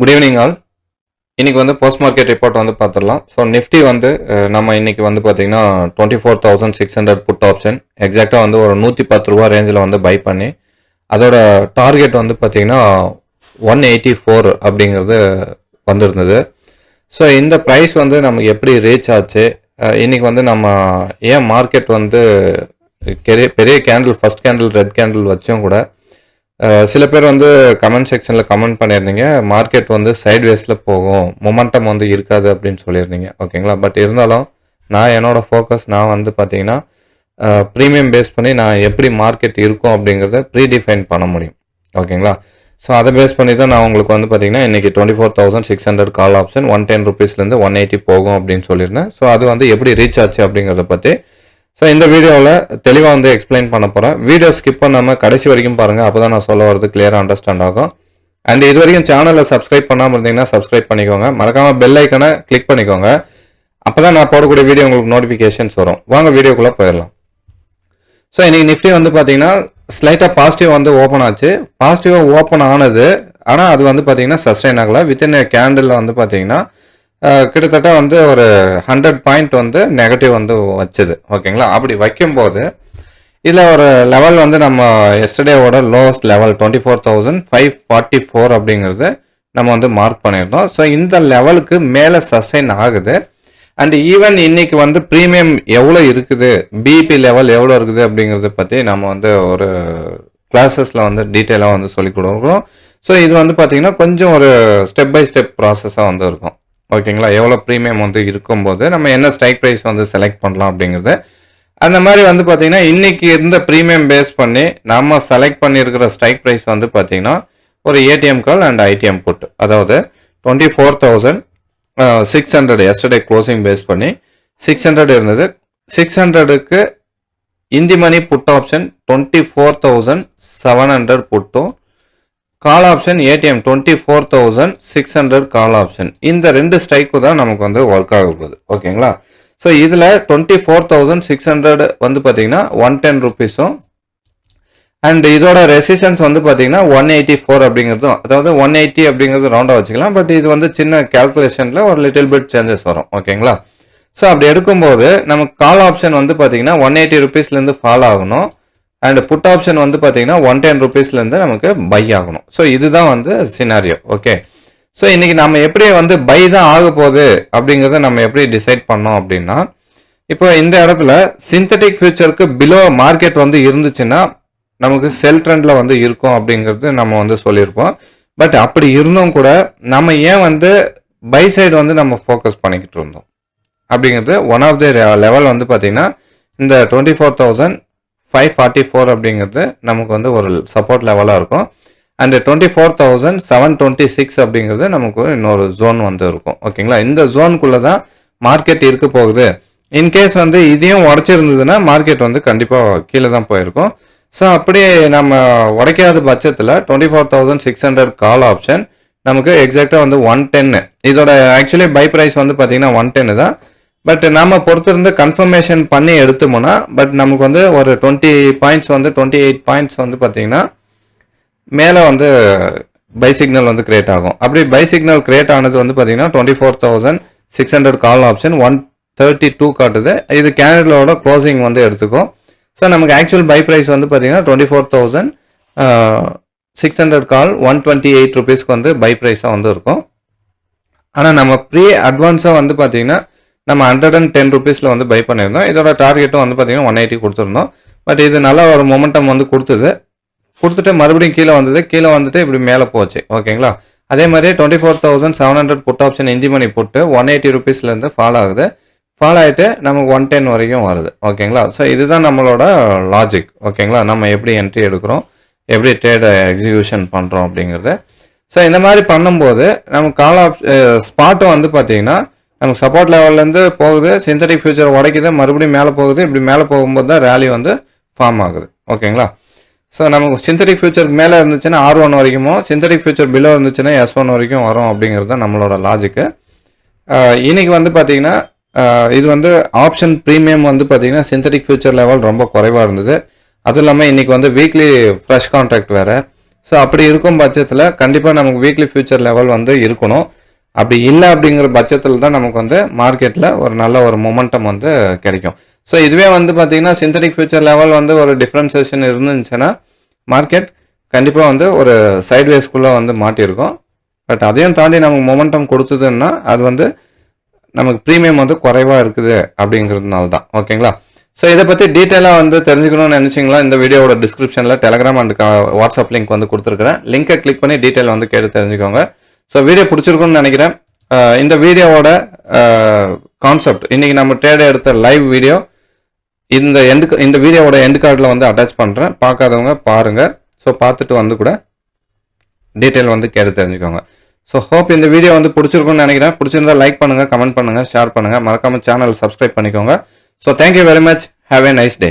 Good evening all இன்னைக்கு வந்து post market report வந்து பார்த்துடலாம். ஸோ நிஃப்டி வந்து நம்ம இன்னைக்கு வந்து பார்த்தீங்கன்னா twenty four thousand six hundred put option எக்ஸாக்டாக வந்து ஒரு நூற்றி பத்து ரூபா ரேஞ்சில் வந்து பை பண்ணி அதோட டார்கெட் வந்து பார்த்தீங்கன்னா ஒன் எயிட்டி ஃபோர் அப்படிங்கிறது வந்திருந்தது. ஸோ இந்த ப்ரைஸ் வந்து நமக்கு எப்படி ரீச் ஆச்சு? இன்றைக்கி இன்னைக்கு வந்து நம்ம ஏன் மார்க்கெட் வந்து பெரிய பெரிய candle first candle red candle வச்சும் கூட சில பேர் வந்து கமெண்ட் செக்ஷனில் கமெண்ட் பண்ணியிருந்தீங்க. மார்க்கெட் வந்து சைட்வேஸில் போகும். மொமெண்டம் வந்து இருக்காது அப்படின்னு சொல்லியிருந்தீங்க. ஓகேங்களா? பட் இருந்தாலும் நான் என்னோட ஃபோக்கஸ் நான் வந்து பார்த்தீங்கன்னா ப்ரீமியம் பேஸ் பண்ணி நான் எப்படி மார்க்கெட் இருக்கும் அப்படிங்கிறத ப்ரீ டிஃபைன் பண்ண முடியும். ஓகேங்களா? ஸோ அதை பேஸ் பண்ணி தான் நான் உங்களுக்கு வந்து பார்த்தீங்கன்னா இன்றைக்கி twenty four thousand six hundred call option one ten ருபீஸ்லேருந்து one eighty போகும் அப்படின்னு சொல்லியிருந்தேன். ஸோ அது வந்து எப்படி ரீச் ஆச்சு அப்படிங்கிறத பற்றி ஸோ இந்த வீடியோவில் தெளிவாக வந்து எக்ஸ்பிளைன் பண்ண போகிறேன் வீடியோ ஸ்கிப் பண்ணாமல் கடைசி வரைக்கும் பாருங்கள் அப்போ தான் நான் சொல்ல வரது கிளியராக அண்டர்ஸ்டாண்ட் ஆகும். அண்ட் இது வரைக்கும் சேனலை சப்ஸ்கிரைப் பண்ணாமல் இருந்தீங்கன்னா சப்ஸ்கிரைப் பண்ணிக்கோங்க. மறக்காமல் பெல் ஐக்கனை கிளிக் பண்ணிக்கோங்க. அப்போ தான் நான் போடக்கூடிய வீடியோ உங்களுக்கு நோட்டிஃபிகேஷன்ஸ் வரும். வாங்க வீடியோக்குள்ளே போயிடலாம். ஸோ இன்னைக்கு நிஃப்டி வந்து பார்த்தீங்கன்னா ஸ்லைட்டாக பாசிட்டிவ் வந்து ஓப்பன் ஆச்சு. பாசிட்டிவாக ஓப்பன் ஆனது ஆனால் அது வந்து பார்த்தீங்கன்னா சஸ்டெயின் ஆகலை. வித்தின் கேண்டில் வந்து பார்த்தீங்கன்னா கிட்டத்தட்ட வந்து ஒரு ஹண்ட்ரட் பாயிண்ட் வந்து நெகட்டிவ் வந்து வச்சுது. ஓகேங்களா? அப்படி வைக்கும்போது இதில் ஒரு லெவல் வந்து நம்ம எஸ்டர்டேவோட lowest level twenty four thousand five forty four அப்படிங்கிறது நம்ம வந்து மார்க் பண்ணியிருந்தோம். ஸோ இந்த லெவலுக்கு மேலே சஸ்டைன் ஆகுது. அண்ட் ஈவன் இன்னைக்கு வந்து ப்ரீமியம் எவ்வளோ இருக்குது பிபி லெவல் எவ்வளோ இருக்குது அப்படிங்கிறத பற்றி நம்ம வந்து ஒரு கிளாஸஸில் வந்து டீட்டெயிலாக வந்து சொல்லிக் கொடுக்குறோம். ஸோ இது வந்து பார்த்தீங்கன்னா கொஞ்சம் ஒரு ஸ்டெப் பை ஸ்டெப் ப்ராசஸாக வந்து இருக்கும். ஓகேங்களா? எவ்வளோ ப்ரீமியம் வந்து இருக்கும்போது நம்ம என்ன ஸ்ட்ரைக் ப்ரைஸ் வந்து செலக்ட் பண்ணலாம் அப்படிங்கிறது. அந்த மாதிரி வந்து பார்த்தீங்கன்னா இன்னைக்கு இருந்த ப்ரீமியம் பேஸ் பண்ணி நம்ம செலக்ட் பண்ணியிருக்கிற ஸ்ட்ரைக் ப்ரைஸ் வந்து பார்த்தீங்கன்னா ஒரு ATM call and ITM put அதாவது twenty four thousand six hundred yesterday closing base பண்ணி சிக்ஸ் ஹண்ட்ரட் இருந்தது. சிக்ஸ் ஹண்ட்ரடுக்கு in the money put option twenty four thousand seven hundred புட்டும் call option ATM twenty four thousand six hundred call option இந்த ரெண்டு strike தான் நமக்கு வந்து work ஆக போகுது. ஓகேங்களா ஸோ இதில் twenty four thousand six hundred வந்து பார்த்தீங்கன்னா ஒன் டென் ருபீஸும் அண்ட் இதோட ரெசிஸ்டன்ஸ் வந்து பார்த்தீங்கன்னா ஒன் எயிட்டி ஃபோர் அப்படிங்கிறதும் அதாவது ஒன் எயிட்டி அப்படிங்கிறது ரவுண்டாக வச்சுக்கலாம். பட் இது வந்து சின்ன கேல்குலேஷனில் ஒரு லிட்டில் பிட் சேஞ்சஸ் வரும். ஓகேங்களா ஸோ அப்படி எடுக்கும்போது நமக்கு கால் ஆப்ஷன் வந்து பார்த்தீங்கன்னா ஒன் எயிட்டி ருபீஸ்லேருந்து ஃபால் ஆகணும். அண்ட் புட் ஆப்ஷன் வந்து பார்த்தீங்கன்னா ஒன் டென் ருபீஸ்லேருந்து நமக்கு பை ஆகணும். ஸோ இதுதான் வந்து சினாரியோ ஓகே ஸோ இன்றைக்கி நம்ம எப்படி வந்து பை தான் ஆக போகுது அப்படிங்கிறத நம்ம எப்படி டிசைட் பண்ணோம் அப்படின்னா இப்போ இந்த இடத்துல சிந்தட்டிக் ஃபியூச்சருக்கு பிலோ மார்க்கெட் வந்து இருந்துச்சுன்னா நமக்கு செல் ட்ரெண்டில் வந்து இருக்கும் அப்படிங்கிறது நம்ம வந்து சொல்லியிருப்போம். பட் அப்படி இருந்தும் கூட நம்ம ஏன் வந்து பை சைடு வந்து நம்ம ஃபோக்கஸ் பண்ணிக்கிட்டு இருந்தோம்? அப்படிங்கிறது ஒன் ஆஃப் த லெவல் வந்து பார்த்திங்கன்னா இந்த twenty four thousand five forty four அப்படிங்கிறது நமக்கு வந்து ஒரு சப்போர்ட் லெவலாக இருக்கும். And twenty four thousand seven twenty six அப்படிங்கிறது நமக்கு இன்னொரு ஜோன் வந்து இருக்கும். ஓகேங்களா இந்த ஜோனுக்குள்ளே தான் மார்க்கெட் இருக்க போகுது. இன்கேஸ் வந்து இதையும் உடச்சிருந்ததுன்னா மார்க்கெட் வந்து கண்டிப்பாக கீழே தான் போயிருக்கும். ஸோ அப்படி நம்ம உடைக்காத பட்சத்தில் twenty four thousand six hundred call option நமக்கு எக்ஸாக்டாக வந்து ஒன் டென்னு இதோட ஆக்சுவலி பை ப்ரைஸ் வந்து பார்த்தீங்கன்னா ஒன் டென்னு தான். பட் நம்ம பொறுத்திருந்து கன்ஃபர்மேஷன் பண்ணி எடுத்தோம்னா பட் நமக்கு வந்து ஒரு டுவெண்ட்டி பாயிண்ட்ஸ் வந்து டுவெண்ட்டி எயிட் பாயிண்ட்ஸ் வந்து பார்த்தீங்கன்னா மேலே வந்து பை சிக்னல் வந்து கிரியேட் ஆகும். அப்படி பை சிக்னல் கிரியேட் ஆனது வந்து பார்த்தீங்கன்னா twenty four thousand six hundred call option one thirty two காட்டுது. இது கேனடலோட க்ளோசிங் வந்து எடுத்துக்கும். ஸோ நமக்கு ஆக்சுவல் பை ப்ரைஸ் வந்து பார்த்தீங்கன்னா twenty four thousand six hundred call one twenty eight ருபீஸ்க்கு வந்து பை ப்ரைஸாக வந்து இருக்கும். ஆனால் நம்ம ப்ரீ அட்வான்ஸாக வந்து பார்த்தீங்கன்னா நம்ம ஹண்ட்ரட் அண்ட் டென் ருபீஸில் வந்து பை பண்ணியிருந்தோம். இதோட டார்கெட்டும் வந்து பார்த்தீங்கன்னா ஒன் எயிட்டி கொடுத்துருந்தோம். பட் இது நல்ல ஒரு மொமெண்டம் வந்து கொடுத்தது. கொடுத்துட்டு மறுபடியும் கீழே வந்தது. கீழே வந்துட்டு இப்படி மேலே போச்சு. ஓகேங்களா? அதே மாதிரி twenty four thousand seven hundred put option in the money போட்டு ஒன் எயிட்டி ருபீஸ்லேருந்து ஃபால் ஆகுது. ஃபால் ஆகிட்டு நமக்கு ஒன் டென் வரைக்கும் வருது. ஓகேங்களா? ஸோ இதுதான் நம்மளோட லாஜிக் ஓகேங்களா? நம்ம எப்படி என்ட்ரி எடுக்கிறோம்? எப்படி ட்ரேடை எக்ஸிக்யூஷன் பண்ணுறோம் அப்படிங்கிறது. ஸோ இந்த மாதிரி பண்ணும்போது நம்ம கால் ஆப் ஸ்பாட்டும் வந்து பார்த்தீங்கன்னா நமக்கு சப்போர்ட் லெவல்லேருந்து போகுது. சிந்தட்டிக் ஃபியூச்சர் உடைக்குது. மறுபடியும் மேலே போகுது. இப்படி மேலே போகும்போது தான் ரேலி வந்து ஃபார்ம் ஆகுது. ஓகேங்களா ஸோ நமக்கு சிந்தட்டிக் ஃபியூச்சருக்கு மேலே இருந்துச்சுன்னா ஆர் ஒன் வரைக்கும் சிந்தட்டிக் ஃபியூச்சர் பிலோ இருந்துச்சுன்னா எஸ் ஒன் வரைக்கும் வரும் அப்படிங்கிறது தான் நம்மளோட லாஜிக்கு இன்றைக்கி வந்து பார்த்தீங்கன்னா இது வந்து ஆப்ஷன் ப்ரீமியம் வந்து பார்த்தீங்கன்னா சிந்தட்டிக் ஃபியூச்சர் லெவல் ரொம்ப குறைவாக இருந்தது. அதுவும் இல்லாமல் இன்றைக்கி வந்து வீக்லி ஃப்ரெஷ் கான்ட்ராக்ட் வேறு. ஸோ அப்படி இருக்கும் பட்சத்தில் கண்டிப்பாக நமக்கு வீக்லி ஃபியூச்சர் லெவல் வந்து இருக்கணும். அப்படி இல்லை அப்படிங்கிற பட்சத்தில் தான் நமக்கு வந்து மார்க்கெட்டில் ஒரு நல்ல ஒரு மொமெண்டம் வந்து கிடைக்கும். ஸோ இதுவே வந்து பார்த்தீங்கன்னா சிந்தட்டிக் ஃபியூச்சர் லெவல் வந்து ஒரு டிஃப்ரென்சேஷன் இருந்துச்சுன்னா மார்க்கெட் கண்டிப்பாக வந்து ஒரு சைட்வேஸ்குள்ளே வந்து மாட்டியிருக்கும். பட் அதையும் தாண்டி நமக்கு மொமெண்டம் கொடுத்ததுன்னா அது வந்து நமக்கு ப்ரீமியம் வந்து குறைவாக இருக்குது அப்படிங்கிறதுனால தான். ஓகேங்களா ஸோ இதை பற்றி டீட்டெயிலாக வந்து தெரிஞ்சுக்கணும்னு நினச்சிங்களா? இந்த வீடியோவோட டிஸ்கிரிப்ஷனில் டெலகிராம் அண்ட் வாட்ஸ்அப் லிங்க் வந்து கொடுத்துருக்குறேன். லிங்கை கிளிக் பண்ணி டீட்டெயில் வந்து கேட்டு தெரிஞ்சுக்கோங்க. ஸோ வீடியோ பிடிச்சிருக்குன்னு நினைக்கிறேன். Uh, இந்த வீடியோவோட கான்செப்ட் இன்றைக்கி நம்ம ட்ரேட் எடுத்த லைவ் வீடியோ இந்த எண்டு இந்த வீடியோவோட எண்டு கார்டில் வந்து அட்டாச் பண்ணுறேன் பார்க்காதவங்க பாருங்கள் ஸோ பார்த்துட்டு வந்து கூட டீட்டெயில் வந்து கேட்டு தெரிஞ்சுக்கோங்க. ஸோ ஹோப் இந்த வீடியோ வந்து பிடிச்சிருக்கும்னு நினைக்கிறேன். பிடிச்சிருந்தா லைக் பண்ணுங்கள் கமெண்ட் பண்ணுங்கள் ஷேர் பண்ணுங்கள் மறக்காமல் சேனல் சப்ஸ்கிரைப் பண்ணிக்கோங்க. So thank you very much have a nice day